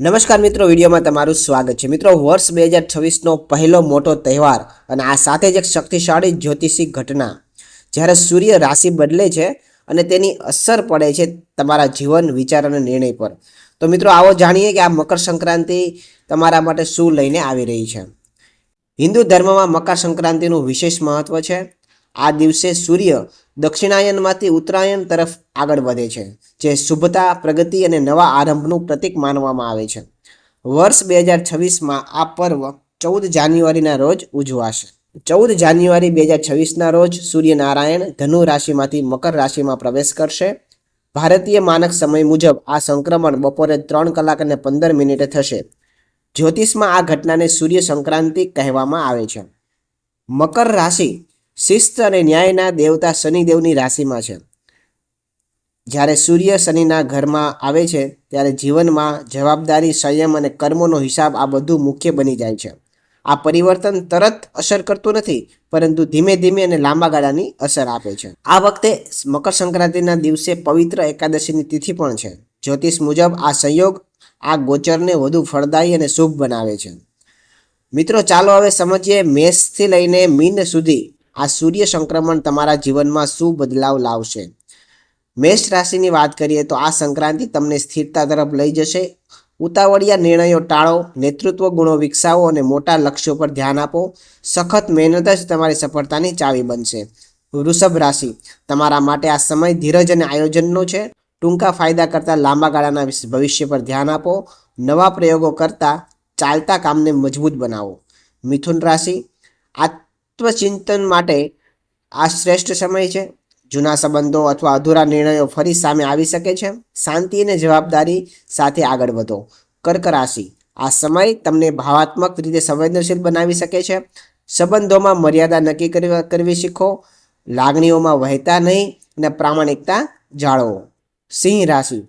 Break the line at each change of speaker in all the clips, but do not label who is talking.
નમસ્કાર મિત્રો, વિડીયોમાં તમારું સ્વાગત છે. મિત્રો, વર્ષ બે હજાર છવ્વીસનો પહેલો મોટો તહેવાર અને આ સાથે જ એક શક્તિશાળી જ્યોતિષી ઘટના. જ્યારે સૂર્ય રાશિ બદલે છે અને તેની અસર પડે છે તમારા જીવન, વિચાર અને નિર્ણય પર. તો મિત્રો, આવો જાણીએ કે આ મકર સંક્રાંતિ તમારા માટે શું લઈને આવી રહી છે. હિન્દુ ધર્મમાં મકર સંક્રાંતિનું વિશેષ મહત્વ છે. આ દિવસે સૂર્ય દક્ષિણાયનમાંથી ઉત્તરાયણ તરફ આગળ વધે છે, જે શુભતા, પ્રગતિ અને નવા આરંભનું પ્રતીક માનવામાં આવે છે. વર્ષ બે હજાર છવ્વીસમાં આ પર્વ ચૌદ જાન્યુઆરીના રોજ ઉજવાશે. ચૌદ જાન્યુઆરી બે હજાર છવ્વીસના રોજ સૂર્યનારાયણ ધનુ રાશિમાંથી મકર રાશિમાં પ્રવેશ કરશે. ભારતીય માનક સમય મુજબ આ સંક્રમણ બપોરે ત્રણ કલાક અને પંદર મિનિટે થશે. જ્યોતિષમાં આ ઘટનાને સૂર્ય સંક્રાંતિ કહેવામાં આવે છે. મકર રાશિ શિસ્ત અને ન્યાયના દેવતા શનિદેવની રાશિમાં છે. જ્યારે સૂર્ય શનિના ઘરમાં આવે છે, ત્યારે જીવનમાં જવાબદારી, સંયમ અને કર્મોનો હિસાબ આ બધું મુખ્ય બની જાય છે. આ પરિવર્તન તરત અસર કરતું નથી, પરંતુ ધીમે ધીમે અને લાંબા ગાળાની અસર આપે છે. આ વખતે મકર સંક્રાંતિના દિવસે પવિત્ર એકાદશીની તિથિ પણ છે. જ્યોતિષ મુજબ આ સંયોગ આ ગોચરને વધુ ફળદાયી અને શુભ બનાવે છે. મિત્રો, ચાલો હવે સમજીએ મેષથી લઈને મીન સુધી આ સૂર્ય સંક્રમણ તમારા જીવનમાં શું બદલાવ લાવશે? મેષ રાશિની વાત કરીએ તો આ સંક્રાંતિ તમને સ્થિરતા તરફ લઈ જશે. ઉતાવળિયા નિર્ણયો ટાળો, નેતૃત્વ ગુણો વિકસાવો અને મોટા લક્ષ્યો પર ધ્યાન આપો. સખત મહેનત જ તમારી સફળતાની ચાવી બનશે. વૃષભ રાશિ, તમારા માટે આ સમય ધીરજ અને આયોજનનો છે. ટૂંકા ફાયદા કરતાં લાંબા ગાળાના ભવિષ્ય પર ધ્યાન આપો. નવા પ્રયોગો કરતાં ચાલતા કામને મજબૂત બનાવો. મિથુન રાશિ આત્મચિંતન માટે આ શ્રેષ્ઠ સમય છે. જૂના સંબંધો અથવા અધૂરા નિર્ણયો ફરી સામે આવી શકે છે. શાંતિ અને જવાબદારી સાથે આગળ વધો. કર્ક રાશિ. આ સમય તમને ભાવાત્મક રીતે સંવેદનશીલ બનાવી શકે છે. સંબંધોમાં મર્યાદા નક્કી કરવી કરવી શીખો. લાગણીઓમાં વહેતા નહીં અને પ્રામાણિકતા જાળવો. સિંહ રાશિ.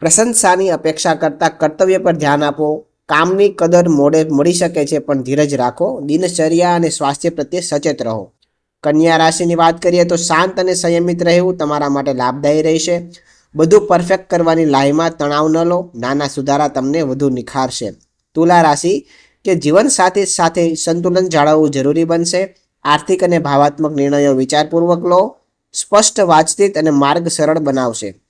પ્રશંસાની અપેક્ષા કરતાં કર્તવ્ય પર ધ્યાન આપો. કામની કદર મોડે મળી શકે છે, પણ ધીરજ રાખો. દિનચર્યા અને સ્વાસ્થ્ય પ્રત્યે સચેત રહો. કન્યા રાશિની વાત કરીએ તો શાંત અને સંયમિત રહેવું તમારા માટે લાભદાયી રહેશે. બધું પરફેક્ટ કરવાની લાઈમાં તણાવ ન લો. નાના સુધારા તમને વધુ નિખારશે. તુલા રાશિ કે જીવન સાથે સાથે સંતુલન જાળવવું જરૂરી બનશે. આર્થિક અને ભાવાત્મક નિર્ણયો વિચારપૂર્વક લો. સ્પષ્ટ વાતચીત અને માર્ગ સરળ બનાવશે.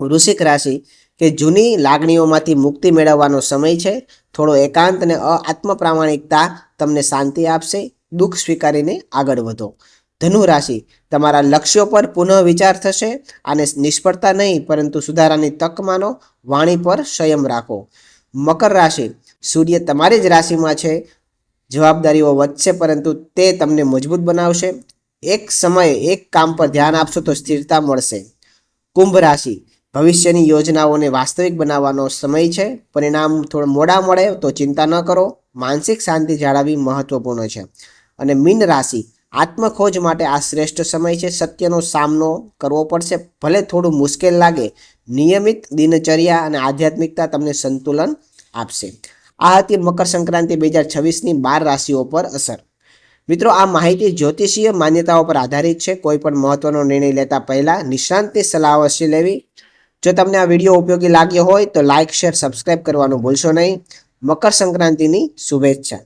વૃશ્ચિક રાશિ કે જૂની લાગણીઓમાંથી મુક્તિ મેળવવાનો સમય છે. થોડો એકાંત અને આત્મપ્રામાણિકતા તમને શાંતિ આપશે. દુઃખ સ્વીકારીને આગળ વધો. ધનુ રાશિ તમારા લક્ષ્યો પર પુનઃ વિચાર થશે અને નિષ્ફળતા નહીં, પરંતુ સુધારાની તક માનો, વાણી પર સંયમ રાખો. મકર રાશિ, સૂર્ય તમારી જ રાશિમાં છે. જવાબદારીઓ વધશે, પરંતુ તે તમને મજબૂત બનાવશે. એક સમયે એક કામ પર ધ્યાન આપશો તો સ્થિરતા મળશે. કુંભ રાશિ ભવિષ્યની યોજનાઓને વાસ્તવિક બનાવવાનો સમય છે. પરિણામ થોડું મોડા મળે તો ચિંતા ન કરો. માનસિક શાંતિ જાળવવી મહત્વપૂર્ણ છે. અને મીન રાશિ, આત્મખોજ માટે આ શ્રેષ્ઠ સમય છે. સત્યનો સામનો કરવો પડશે. ભલે થોડું મુશ્કેલ લાગે, નિયમિત દિનચર્યા અને આધ્યાત્મિકતા તમને સંતુલન આપશે. આ હતી મકર સંક્રાંતિ બે હજાર છવ્વીસની બાર રાશિઓ પર અસર. મિત્રો, આ માહિતી જ્યોતિષીય માન્યતાઓ પર આધારિત છે. કોઈ પણ મહત્વનો નિર્ણય લેતા પહેલા નિષ્ણાંતની સલાહ અવશ્ય લેવી. જો તમને આ વીડિયો ઉપયોગી લાગ્યો હોય તો લાઇક શેર સબસ્ક્રાઇબ કરવાનું ભૂલશો નહીં. મકર સંક્રાંતિની શુભેચ્છા.